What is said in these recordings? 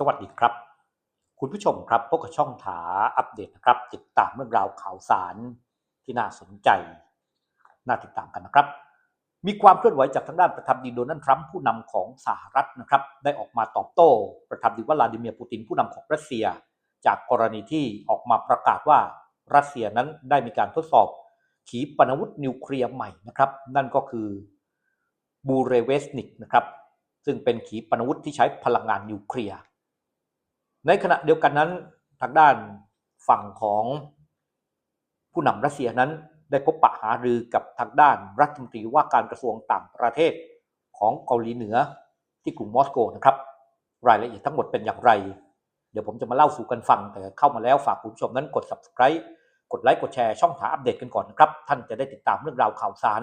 สวัสดีครับ คุณผู้ชมครับพบกับช่องถาอัปเดตนะครับ ติดตามเรื่องราวข่าวสารที่น่าสนใจ น่าติดตามกันนะครับ มีความเคลื่อนไหวจากทางด้านประธานาธิบดีโดนัลด์ทรัมป์ผู้นำของสหรัฐนะครับ ได้ออกมาตอบโต้ ประธานาธิบดีวลาดิเมียร์ปูตินผู้นำของรัสเซีย จากกรณีที่ออกมาประกาศว่ารัสเซียนั้นได้มีการทดสอบขีปนาวุธนิวเคลียร์ใหม่นะครับ นั่นก็คือบูเรเวสนิกนะครับซึ่งเป็นขีปนาวุธที่ใช้พลังงานนิวเคลียร์ ในขณะเดียวกันนั้นทางด้านฝั่งของผู้นำรัสเซียนั้นได้พบปะหารือกับทางด้านรัฐมนตรีว่าการกระทรวงต่างประเทศของเกาหลีเหนือที่กรุงมอสโกนะครับ รายละเอียดทั้งหมดเป็นอย่างไร เดี๋ยวผมจะมาเล่าสู่กันฟัง แต่เข้ามาแล้วฝากคุณผู้ชมนั้นกด subscribe กดไลค์กดแชร์ช่องถาอัปเดตกันก่อนนะครับ ท่านจะได้ติดตามเรื่องราวข่าวสาร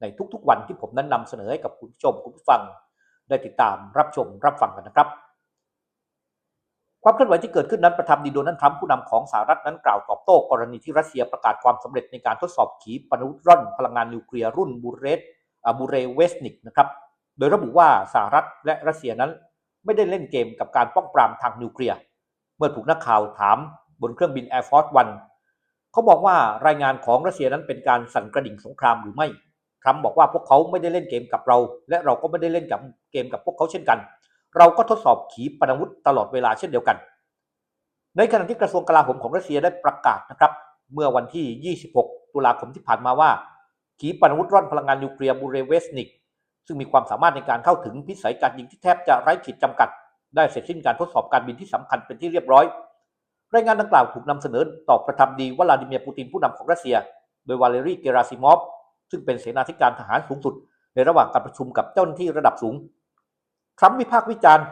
ในทุกๆวันที่ผมนั้นนำเสนอให้กับคุณผู้ชมคุณผู้ฟัง ได้ติดตามรับชมรับฟังกันนะครับ ความเคลื่อนไหวที่เกิดขึ้นนั้นประธานาธิบดีโดนัลด์ทรัมป์ผู้นำของสหรัฐนั้นกล่าวตอบโต้กรณีที่รัสเซียประกาศความสำเร็จในการทดสอบขีปนาวุธร่อนพลังงานนิวเคลียร์รุ่นบูเรสบูเรเวสนิกนะครับโดยระบุว่าสหรัฐและรัสเซียนั้นไม่ได้เล่นเกมกับการป้องปรามทางนิวเคลียร์เมื่อถูกนักข่าวถามบนเครื่องบิน Air Force One เขาบอกว่ารายงานของรัสเซียนั้นเป็นการสั่นกระดิ่งสงครามหรือไม่ทรัมป์บอกว่าพวกเขาไม่ได้เล่นเกมกับเรา และเราก็ไม่ได้เล่นกับเกมกับพวกเขาเช่นกัน เราก็ทดสอบขีปนาวุธตลอดเวลาเช่นเดียวกัน ในขณะที่กระทรวงกลาโหมของรัสเซียได้ประกาศนะครับ เมื่อวันที่ 26 ตุลาคมที่ผ่านมาว่า ขีปนาวุธร่อนพลังงานนิวเคลียร์บูเรเวสนิก ซึ่งมีความสามารถในการเข้าถึงพิสัยการยิงที่แทบจะไร้ขีดจำกัด ได้เสร็จสิ้นการทดสอบการบินที่สำคัญเป็นที่เรียบร้อย รายงานดังกล่าวถูกนำเสนอต่อประธานาธิบดีวลาดิเมียร์ปูตินผู้นำของรัสเซีย โดยวาเลรีเกราซิมอฟซึ่งเป็นเสนาธิการทหารสูงสุด ในระหว่างการประชุมกับเจ้าหน้าที่ระดับสูง ทรัมป์วิพากษ์วิจารณ์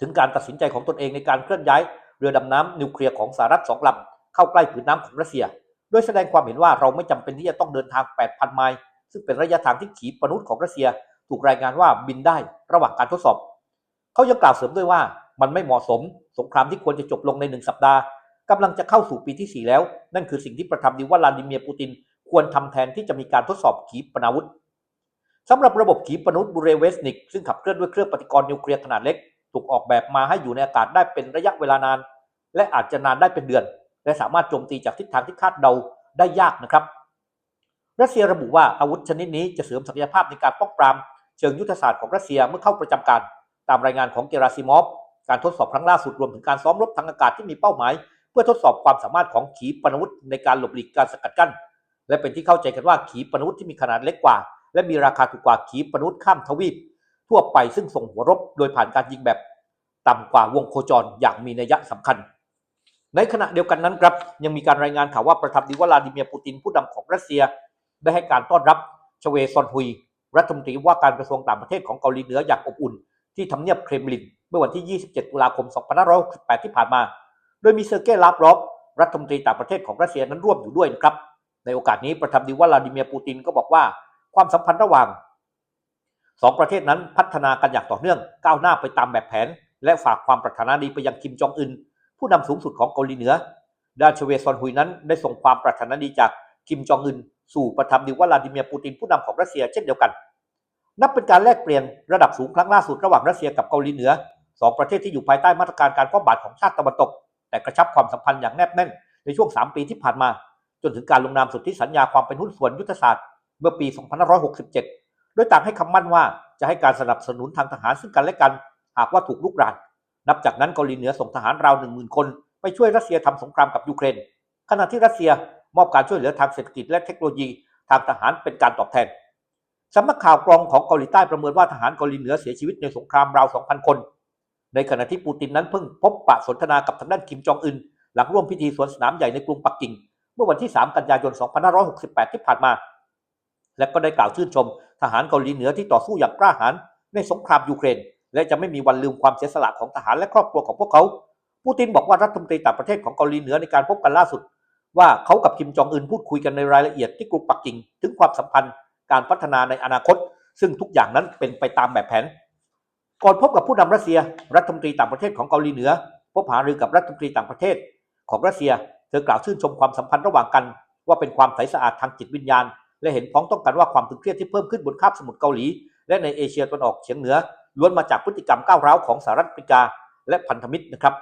ถึงการตัดสินใจของตนเองในการเคลื่อนย้าย เรือดำน้ำนิวเคลียร์ของสหรัฐสองลำเข้าใกล้ผืนน้ำของรัสเซีย โดยแสดงความเห็นว่าเราไม่จำเป็นที่จะต้องเดินทาง 8,000 ไมล์ซึ่งเป็นระยะทางที่ขีปนาวุธของรัสเซีย ถูกรายงานว่าบินได้ระหว่างการทดสอบ เขายังกล่าวเสริมด้วยว่ามันไม่เหมาะสม สงครามที่ควรจะจบลงในหนึ่งสัปดาห์กำลังจะเข้าสู่ปีที่ 4 แล้ว นั่นคือสิ่งที่ประธานาธิบดีวลาดิเมียร์ปูติน ควรทำแทนที่จะมีการทดสอบขีปนาวุธ สำหรับระบบขีปนาวุธบูเรเวสนิกซึ่งขับเคลื่อนด้วยเครื่องปฏิกรณ์นิวเคลียร์ขนาดเล็ก ถูกออกแบบมาให้อยู่ในอากาศได้เป็นระยะเวลานาน และอาจจะนานได้เป็นเดือน และสามารถโจมตีจากทิศทางที่คาดเดาได้ยากนะครับรัสเซียระบุว่าอาวุธชนิดนี้จะเสริมศักยภาพในการป้องปราม เชิงยุทธศาสตร์ของรัสเซียเมื่อเข้าประจำการ ตามรายงานของเกราซิมอฟการทดสอบครั้งล่าสุดรวมถึงการซ้อมรบทางอากาศที่มีเป้าหมาย เพื่อทดสอบความสามารถของขีปนาวุธในการหลบหลีกการสกัดกั้น และเป็นที่เข้าใจกันว่าขีปนาวุธที่มีขนาดเล็กกว่า และมีราคาถูกกว่าขีปนาวุธข้ามทวีป ทั่วไปซึ่งส่งหัวรบโดยผ่านการยิงแบบต่ำกว่าวงโคจรอย่างมีนัยสำคัญ ในขณะเดียวกันนั้นครับยังมีการรายงานข่าวว่าประธานาธิวลาดิเมียร์ปูตินผู้นำของรัสเซีย ได้ให้การต้อนรับชเวซอนฮุย รัฐมนตรีว่าการกระทรวงต่างประเทศของเกาหลีเหนืออย่างอบอุ่น ที่ทำเนียบเครมลิน เมื่อวันที่ 27 ตุลาคม 2568 ที่ผ่านมา โดยมีเซอร์เกย์ลาฟรอฟรัฐมนตรีต่างประเทศของรัสเซียนั้นร่วมอยู่ด้วยนะครับในโอกาสนี้ประธานาธิวลาดิเมียร์ปูตินก็บอกว่า ความสัมพันธ์ระหว่างสองประเทศนั้นพัฒนากันอย่างต่อเนื่องก้าวหน้าไปตามแบบแผน และฝากความปรารถนาดีไปยังคิมจองอึนผู้นำสูงสุดของเกาหลีเหนือ ดานชเวซอนฮุยนั้นได้ส่งความปรารถนาดีจากคิมจองอึนสู่ประธานาธิบดีวลาดิเมียร์ปูตินผู้นำของรัสเซียเช่นเดียวกัน นับเป็นการแลกเปลี่ยนระดับสูงครั้งล่าสุดระหว่างรัสเซียกับเกาหลีเหนือสองประเทศที่อยู่ภายใต้มาตรการการคว่ำบาตรของชาติตะวันตก แต่กระชับความสัมพันธ์อย่างแนบแน่น ในช่วง 3 ปีที่ผ่านมา จนถึงการลงนามสนธิสัญญาความเป็นหุ้นส่วนยุทธศาสตร์ เมื่อปี 2567 โดยต่างให้คำมั่นว่าจะให้การสนับสนุนทางทหารซึ่งกันและกันหากว่าถูกลุกราน นับจากนั้นเกาหลีเหนือส่งทหารราว10,000 คน ไปช่วยรัสเซียทำสงครามกับยูเครน ขณะที่รัสเซียมอบการช่วยเหลือทางเศรษฐกิจและเทคโนโลยีทางทหารเป็นการตอบแทนสำนักข่าวกรองของเกาหลีใต้ประเมินว่าทหารเกาหลีเหนือเสียชีวิตในสงครามราว 2,000 คน ในขณะที่ปูตินนั้นเพิ่งพบปะสนทนากับทางด้านคิมจองอึนหลังร่วมพิธีสวนสนามใหญ่ในกรุงปักกิ่ง เมื่อวันที่ 3 กันยายน 2568 ที่ผ่านมา และก็ได้กล่าวชื่นชม ทหารเกาหลีเหนือที่ต่อสู้อย่างกล้าหาญในสงครามยูเครน และจะไม่มีวันลืมความเสียสละของทหารและครอบครัวของพวกเขา ปูตินบอกว่ารัฐมนตรีต่างประเทศของเกาหลีเหนือในการพบกันล่าสุด ว่าเขากับคิมจองอึนพูดคุยกันในรายละเอียดที่กรุงปักกิ่งถึงความสัมพันธ์การพัฒนาในอนาคต ซึ่งทุกอย่างนั้นเป็นไปตามแบบแผน ก่อนพบกับผู้นำรัสเซีย รัฐมนตรีต่างประเทศของเกาหลีเหนือ พบหารือกับรัฐมนตรีต่างประเทศ ของรัสเซีย เธอกล่าวชื่นชมความสัมพันธ์ระหว่างกัน ว่าเป็นความใสสะอาดทางจิตวิญญาณ และเห็นพ้องต้องกันว่าความตึงเครียดที่เพิ่มขึ้นบนคาบสมุทรเกาหลี และในเอเชียตะวันออกเฉียงเหนือล้วนมาจากพฤติกรรมก้าวร้าวของสหรัฐอเมริกาและพันธมิตรนะครับ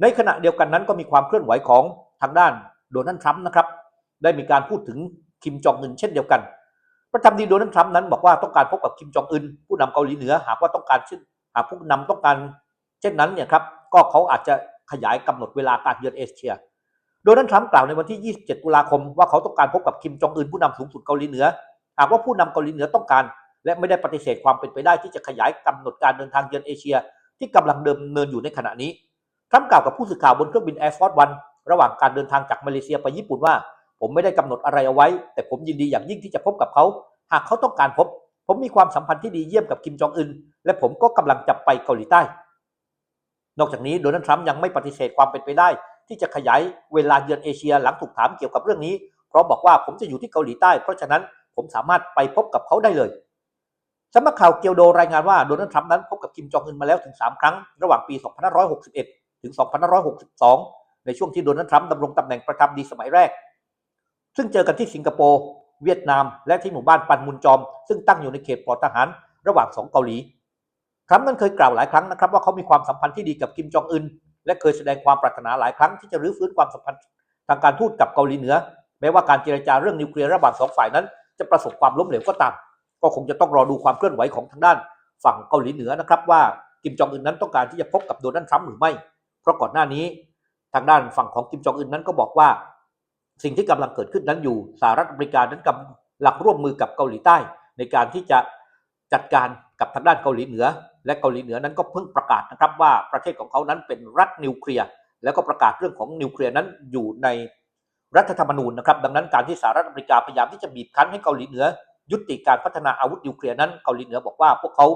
ในขณะเดียวกันนั้นก็มีความเคลื่อนไหวของทางด้านโดนัลด์ทรัมป์นะครับ ได้มีการพูดถึงคิมจองอึนเช่นเดียวกัน ประธานาธิบดีโดนัลด์ทรัมป์นั้นบอกว่าต้องการพบกับคิมจองอึนผู้นำเกาหลีเหนือหากว่าต้องการเช่นหากผู้นำต้องการ เช่นนั้นเนี่ยครับก็เขาอาจจะขยายกำหนดเวลาการเยือนเอเชีย โดนัลด์ทรัมป์กล่าวในวันที่ 27 ตุลาคมว่าเขาต้องการพบกับคิมจองอึนผู้นำสูงสุดเกาหลีเหนือ หากว่าผู้นำเกาหลีเหนือต้องการ และไม่ได้ปฏิเสธความเป็นไปได้ที่จะขยายกำหนดการเดินทางเยือนเอเชีย ที่กำลังเดิมเนินอยู่ในขณะนี้ทรัมป์กล่าวกับผู้สื่อข่าวบนเครื่องบิน Air Force One ระหว่างการเดินทางจากมาเลเซียไปญี่ปุ่นว่า ผมไม่ได้กำหนดอะไรเอาไว้ แต่ผมยินดีอย่างยิ่งที่จะพบกับเขา หากเขาต้องการพบ ผมมีความสัมพันธ์ที่ดีเยี่ยมกับคิมจองอึนและผมก็กำลังจะไปเกาหลีใต้ นอกจากนี้โดนัลด์ทรัมป์ยังไม่ปฏิเสธความเป็นไปได้ ที่จะขยายเวลาเยือนเอเชียหลังถูกถามเกี่ยวกับเรื่องนี้ เพราะบอกว่าผมจะอยู่ที่เกาหลีใต้ เพราะฉะนั้นผมสามารถไปพบกับเขาได้เลยสำนักข่าวเกียวโดรายงานว่าโดนัลด์ทรัมป์นั้นพบกับคิมจองอึนมาแล้วถึง 3 ครั้ง ระหว่างปี 2561 ถึง 2562 ในช่วงที่โดนัลด์ทรัมป์ดำรงตำแหน่งประธานาธิบดีสมัยแรก ซึ่งเจอกันที่สิงคโปร์ เวียดนาม และที่หมู่บ้านปันมุนจอม ซึ่งตั้งอยู่ในเขตปลอดทหารระหว่างสองเกาหลีทรัมป์นั้นเคยกล่าวหลายครั้งนะครับว่าเขามีความสัมพันธ์ที่ดีกับคิมจองอึน และเคยแสดงความปรารถนาหลายครั้งที่จะรื้อฟื้นความสัมพันธ์ทางการทูตกับเกาหลีเหนือ แม้ว่าการเจรจาเรื่องนิวเคลียร์ระหว่างสองฝ่ายนั้น จะประสบความล้มเหลวก็ตาม ก็คงจะต้องรอดูความเคลื่อนไหวของทางด้าน ฝั่งเกาหลีเหนือนะครับว่าคิมจองอึนนั้นต้องการที่จะพบกับโดนัลด์ทรัมป์หรือไม่ เพราะก่อนหน้านี้ ทางด้านฝั่งของคิมจองอึนนั้นก็บอกว่า สิ่งที่กำลังเกิดขึ้นนั้นอยู่สหรัฐอเมริกานั้นกำลังร่วมมือกับเกาหลีใต้ ในการที่จะจัดการกับทางด้านเกาหลีเหนือ และเกาหลีเหนือนั้นก็เพิ่งประกาศนะครับว่าประเทศของเขานั้นเป็นรัฐนิวเคลียร์แล้วก็ประกาศเรื่องของนิวเคลียร์นั้นอยู่ในรัฐธรรมนูญนะครับดังนั้นการที่สหรัฐอเมริกาพยายามที่จะบีบคั้นให้เกาหลีเหนือ ยุติการพัฒนาอาวุธนิวเคลียร์นั้นเกาหลีเหนือบอกว่าพวกเขา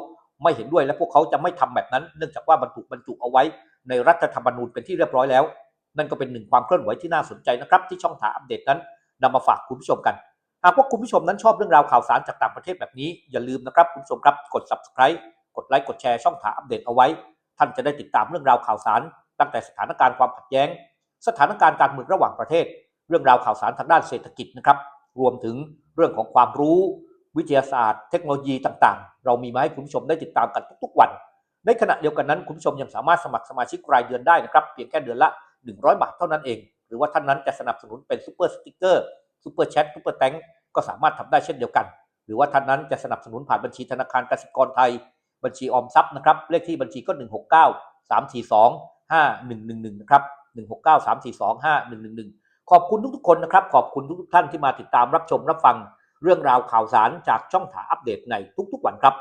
ไม่เห็นด้วยและพวกเขาจะไม่ทำแบบนั้น เนื่องจากว่าบรรทุบรรจุเอาไว้ในรัฐธรรมนูญเป็นที่เรียบร้อยแล้ว นั่นก็เป็นหนึ่งความเคลื่อนไหวที่น่าสนใจนะครับ ที่ช่องถาอัปเดตนั้นนำมาฝากคุณผู้ชมกันหากว่าคุณผู้ชมนั้นชอบเรื่องราวข่าวสารจากต่างประเทศแบบนี้อย่าลืมนะครับคุณผู้ชมครับกด subscribe กดไลค์กดแชร์ช่องถาอัปเดตเอาไว้ ท่านจะได้ติดตามเรื่องราวข่าวสาร ตั้งแต่สถานการณ์ความขัดแย้ง สถานการณ์การเมืองระหว่างประเทศ เรื่องราวข่าวสารทางด้านเศรษฐกิจนะครับรวมถึงเรื่องของความรู้ วิทยาศาสตร์ เทคโนโลยีต่างๆ เรามีมาให้คุณผู้ชมได้ติดตามกันทุกๆวัน ในขณะเดียวกันนั้นคุณผู้ชมยังสามารถสมัครสมาชิกรายเดือนได้นะครับ เพียงแค่เดือนละ 100 บาทเท่านั้นเอง หรือว่าท่านนั้นจะสนับสนุนเป็นซูเปอร์สติ๊กเกอร์ซูเปอร์แชทซูเปอร์แตงก็สามารถทำได้เช่นเดียวกัน หรือว่าท่านนั้นจะสนับสนุนผ่านบัญชีธนาคารกสิกรไทย บัญชีออมทรัพย์นะครับเลขที่บัญชีก็ 169 342 5111นะครับ169 342 5111 ขอบคุณทุกๆคนนะครับ ขอบคุณทุกๆท่านที่มาติดตามรับชมรับฟังเรื่องราวข่าวสารจากช่องถาอัปเดตในทุกๆวันครับ